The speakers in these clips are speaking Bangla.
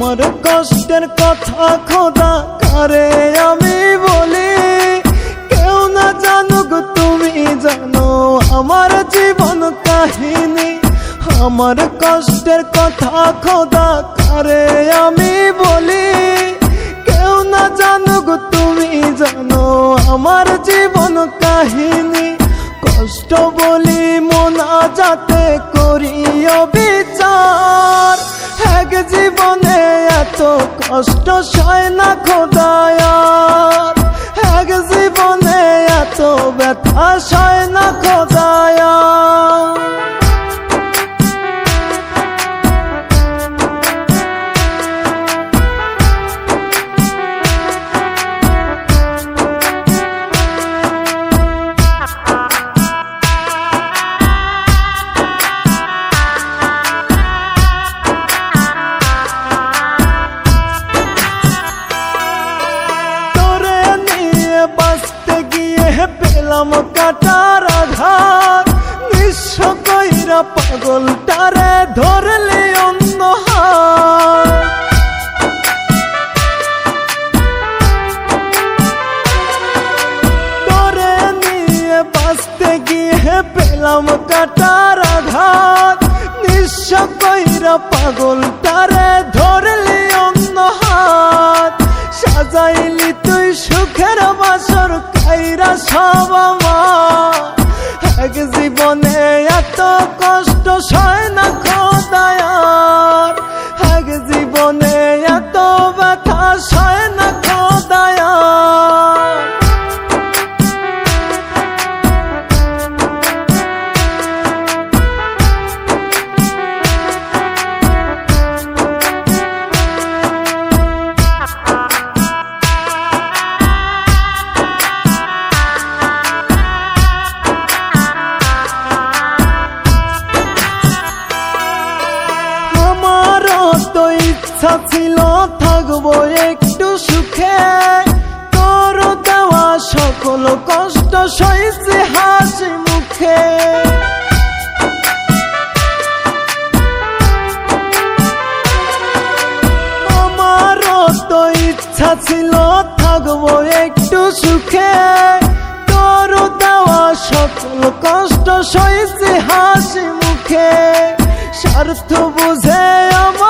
আমার কষ্টের কথা খোদা কারে আমি বলি? আমার জীবন কাহিনী, আমার কষ্টের কথা খোদা কারে আমি বলি। কেউ না জানুক তুমি জানো আমার জীবন কাহিনী। কষ্ট বলি মনা যাতে করিও বিচার। এক জীবনে এত কষ্ট সয় না খোদায়ার এক জীবনে এত ব্যথা সয় না খোদায়ার পাগলটারে ধরলে অন্য তোরে নিয়ে বাঁচতে গিয়ে পেলাম কাটার আঘাত। নিঃস্ব কইরা পাগলটারে ধরলি অন্য হাত সাজাইলি তুই সুখের বাসর, কাইরা সব জীবনে এত কষ্ট সয় না খোদায়ার। ইচ্ছা ছিল, থাকব একটু সুখে। তোর দেওয়া সকল কষ্ট, সইছে হাসি মুখে। তো ইচ্ছা ছিল, থাকব একটু সুখে। তোর দেওয়া সকল কষ্ট, সইছে হাসি মুখে। স্বার্থ বুঝে আমার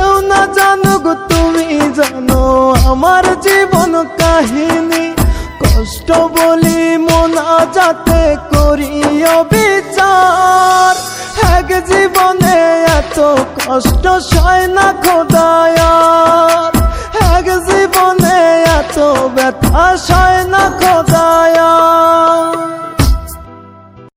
কেউ না জানুক তুমি জানো আমার জীবন কাহিনী। কষ্ট বলি মনা যাতে করিও বিচার। এক জীবনে এত কষ্ট সয় না খোদায়ার। এক জীবনে এত ব্যথা সয়